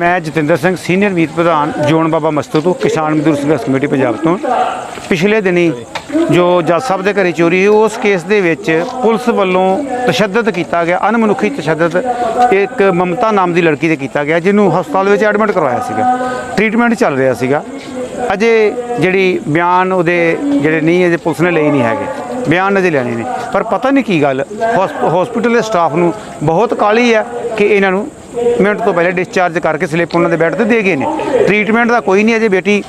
ਮੈਂ ਜਤਿੰਦਰ ਸਿੰਘ ਸੀਨੀਅਰ ਮੀਤ ਪ੍ਰਧਾਨ ਜੋਨ ਬਾਬਾ ਮਸਤੂ ਤੋਂ ਕਿਸਾਨ ਮਜ਼ਦੂਰ ਸੰਘਰਸ਼ ਕਮੇਟੀ ਪੰਜਾਬ ਤੋਂ। ਪਿਛਲੇ ਦਿਨੀ ਜੋ ਜੱਜ ਸਾਹਿਬ ਦੇ ਘਰੇ ਚੋਰੀ ਹੋਈ, ਉਸ ਕੇਸ ਦੇ ਵਿੱਚ ਪੁਲਿਸ ਵੱਲੋਂ ਤਸ਼ੱਦਦ ਕੀਤਾ ਗਿਆ ਅਨਮਨੁੱਖੀ ਤਸ਼ੱਦਦ, ਇੱਕ ਮਮਤਾ ਨਾਮ ਦੀ ਲੜਕੀ ਤੇ ਕੀਤਾ ਗਿਆ, ਜਿਹਨੂੰ ਹਸਪਤਾਲ ਵਿੱਚ ਐਡਮਿਟ ਕਰਵਾਇਆ ਸੀਗਾ। ਟ੍ਰੀਟਮੈਂਟ ਚੱਲ ਰਿਹਾ ਸੀਗਾ। ਅਜੇ ਜਿਹੜੀ ਬਿਆਨ ਉਹਦੇ ਜਿਹੜੇ ਨਹੀਂ, ਅਜੇ ਪੁਲਿਸ ਨੇ ਲਈ ਨਹੀਂ ਹੈਗੇ। ਬਿਆਨ ਅਜੇ ਲੈਣੇ ਨੇ। ਪਰ ਪਤਾ ਨਹੀਂ ਕੀ ਗੱਲ ਹਸਪੀਟਲ ਦੇ ਸਟਾਫ ਨੂੰ ਬਹੁਤ ਕਾਲੀ ਹੈ ਕਿ ਇਹਨਾਂ ਨੂੰ ਮਿੰਟ ਤੋਂ ਪਹਿਲੇ ਡਿਸਚਾਰਜ ਕਰਕੇ ਸਲਿੱਪ ਉਹਨਾਂ ਦੇ ਬੈੱਡ ਤੇ ਦੇ ਗਏ ਨੇ। ਟ੍ਰੀਟਮੈਂਟ ਦਾ ਕੋਈ ਨਹੀਂ ਅਜੇ ਬੇਟੀ,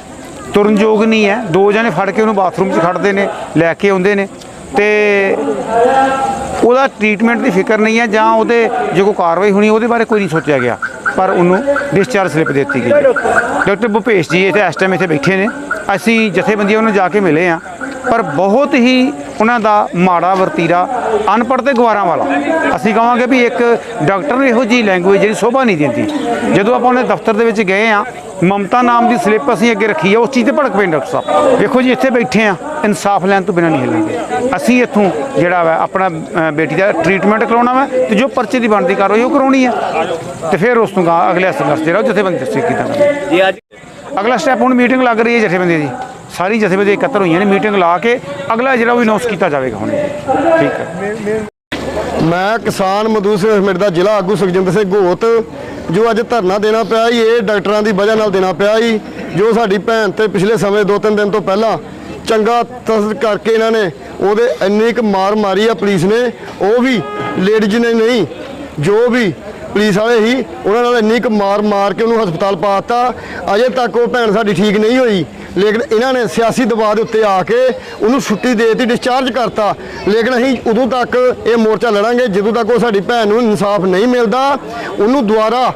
ਤੁਰਨ ਯੋਗ ਨਹੀਂ ਹੈ। ਦੋ ਜਣੇ ਫੜ ਕੇ ਉਹਨੂੰ ਬਾਥਰੂਮ 'ਚ ਖੜਦੇ ਨੇ, ਲੈ ਕੇ ਆਉਂਦੇ ਨੇ। ਤੇ ਉਹਦਾ ਟ੍ਰੀਟਮੈਂਟ ਦੀ ਫਿਕਰ ਨਹੀਂ ਹੈ ਜਾਂ ਉਹਦੇ ਜੇ ਕੋਈ ਕਾਰਵਾਈ ਹੋਣੀ, ਉਹਦੇ ਬਾਰੇ ਕੋਈ ਨਹੀਂ ਸੋਚਿਆ ਗਿਆ। ਪਰ ਉਹਨੂੰ ਡਿਸਚਾਰਜ ਸਲਿੱਪ ਦਿੱਤੀ ਗਈ ਡਾਕਟਰ ਭੁਪੇਸ਼ ਜੀ ਇੱਥੇ ਇਸ ਟਾਈਮ ਇੱਥੇ ਬੈਠੇ ਨੇ। ਅਸੀਂ ਜਥੇਬੰਦੀਆਂ ਨੂੰ ਜਾ ਕੇ ਮਿਲੇ ਆ ਪਰ ਬਹੁਤ ਹੀ ਉਹਨਾਂ ਦਾ ਮਾੜਾ ਵਰਤੀਰਾ ਅਨਪੜ੍ਹ ਤੇ ਗਵਾਰਾਂ ਵਾਲਾ। ਅਸੀਂ ਕਹਾਂਗੇ ਵੀ ਇੱਕ ਡਾਕਟਰ ਨੂੰ ਇਹੋ ਜੀ ਲੈਂਗੁਏਜ ਜਿਹੜੀ ਸ਼ੋਭਾ ਨਹੀਂ ਦਿੰਦੀ। ਜਦੋਂ ਆਪਾਂ ਉਹਨੇ ਦਫ਼ਤਰ ਦੇ ਵਿੱਚ ਗਏ ਆ ਮਮਤਾ ਨਾਮ ਦੀ ਸਲਿੱਪ ਅਸੀਂ ਅੱਗੇ ਰੱਖੀ ਆ ਉਸ ਚੀਜ਼ ਤੇ ਭੜਕ ਪਏ ਡਾਕਟਰ ਸਾਹਿਬ। ਵੇਖੋ ਜੀ ਇੱਥੇ ਬੈਠੇ ਆ ਇਨਸਾਫ ਲੈਣ ਤੋਂ ਬਿਨਾਂ ਨਹੀਂ ਹਿੱਲਾਂਗੇ ਅਸੀਂ ਇੱਥੋਂ ਜਿਹੜਾ ਵਾ ਆਪਣਾ ਬੇਟੀ ਦਾ ਟ੍ਰੀਟਮੈਂਟ ਕਰਾਉਣਾ ਵਾ ਤੇ ਜੋ ਪਰਚੇ ਦੀ ਬਣਦੀ ਕਾਰਵਾਈ ਉਹ ਕਰਾਉਣੀ ਆ। ਤੇ ਫਿਰ ਉਸ ਤੋਂ ਅਗਲੇ ਸੰਘਰਸ਼ ਜਿਹੜਾ ਉਹ ਜਥੇਬੰਦੀ ਦੱਸੇ ਕੀਤਾ। ਜੀ ਅੱਜ ਅਗਲਾ ਸਟੈਪ ਹੁਣ ਮੀਟਿੰਗ ਲੱਗ ਰਹੀ ਹੈ ਜਥੇਬੰਦੀ ਦੀ। ਸਾਰੀ ਜਥੇਬੰਦੀ ਇਕੱਤਰ ਹੋਈਆਂ ਨੇ ਮੀਟਿੰਗ ਲਾ ਕੇ ਅਗਲਾ ਜਿਹੜਾ ਉਹ ਅਨਾਉਂਸ ਕੀਤਾ ਜਾਵੇਗਾ ਹੁਣ। ਠੀਕ ਹੈ। ਮੈਂ ਕਿਸਾਨ ਮਜ਼ਦੂਰ ਸੰਘਰਸ਼ ਦਾ ਜ਼ਿਲ੍ਹਾ ਆਗੂ ਸੁਖਜਿੰਦਰ ਸਿੰਘ ਘੋਤ ਜੋ ਅੱਜ ਧਰਨਾ ਦੇਣਾ ਪਿਆ ਜੀ ਇਹ ਡਾਕਟਰਾਂ ਦੀ ਵਜ੍ਹਾ ਨਾਲ ਦੇਣਾ ਪਿਆ ਜੀ ਜੋ ਸਾਡੀ ਭੈਣ ਤੇ ਪਿਛਲੇ ਸਮੇਂ ਦੋ ਤਿੰਨ ਦਿਨ ਤੋਂ ਪਹਿਲਾਂ ਚੰਗਾ ਤਸਦ ਕਰਕੇ ਇਹਨਾਂ ਨੇ ਉਹਦੇ ਇੰਨੀ ਕੁ ਮਾਰ ਮਾਰੀ ਆ ਪੁਲਿਸ ਨੇ, ਉਹ ਵੀ ਲੇਡੀਜ਼ ਨੇ ਨਹੀਂ, ਜੋ ਵੀ ਪੁਲਿਸ ਵਾਲੇ ਹੀ ਉਹਨਾਂ ਨਾਲ ਇੰਨੀ ਕੁ ਮਾਰ ਮਾਰ ਕੇ ਉਹਨੂੰ ਹਸਪਤਾਲ ਪਾਤਾ ਅਜੇ ਤੱਕ ਉਹ ਭੈਣ ਸਾਡੀ ਠੀਕ ਨਹੀਂ ਹੋਈ। ਲੇਕਿਨ ਇਹਨਾਂ ਨੇ ਸਿਆਸੀ ਦਬਾਅ ਦੇ ਉੱਤੇ ਆ ਕੇ ਉਹਨੂੰ ਛੁੱਟੀ ਦੇ ਦਿੱਤੀ ਡਿਸਚਾਰਜ ਕਰਤਾ। ਲੇਕਿਨ ਅਸੀਂ ਉਦੋਂ ਤੱਕ ਇਹ ਮੋਰਚਾ ਲੜਾਂਗੇ ਜਦੋਂ ਤੱਕ ਉਹ ਸਾਡੀ ਭੈਣ ਨੂੰ ਇਨਸਾਫ ਨਹੀਂ ਮਿਲਦਾ। ਉਹਨੂੰ ਦੁਬਾਰਾ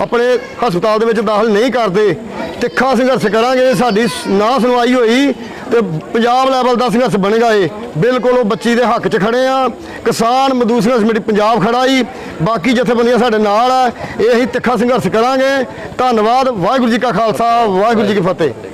ਆਪਣੇ ਹਸਪਤਾਲ ਦੇ ਵਿੱਚ ਦਾਖਲ ਨਹੀਂ ਕਰਦੇ। ਤਿੱਖਾ ਸੰਘਰਸ਼ ਕਰਾਂਗੇ ਸਾਡੀ ਨਾ ਸੁਣਵਾਈ ਹੋਈ ਤੇ ਪੰਜਾਬ ਲੈਵਲ ਦਾ ਸੰਘਰਸ਼ ਬਣੇਗਾ ਇਹ ਬਿਲਕੁਲ ਉਹ ਬੱਚੀ ਦੇ ਹੱਕ 'ਚ ਖੜੇ ਆ। ਕਿਸਾਨ ਮਜ਼ਦੂਰ ਸੰਘਰਸ਼ ਕਮੇਟੀ ਪੰਜਾਬ ਖੜਾ ਹੀ ਬਾਕੀ ਜਥੇਬੰਦੀਆਂ ਸਾਡੇ ਨਾਲ ਆ। ਇਹ ਅਸੀਂ ਤਿੱਖਾ ਸੰਘਰਸ਼ ਕਰਾਂਗੇ। ਧੰਨਵਾਦ। ਵਾਹਿਗੁਰੂ ਜੀ ਕਾ ਖਾਲਸਾ। ਵਾਹਿਗੁਰੂ ਜੀ ਕੀ ਫਤਿਹ।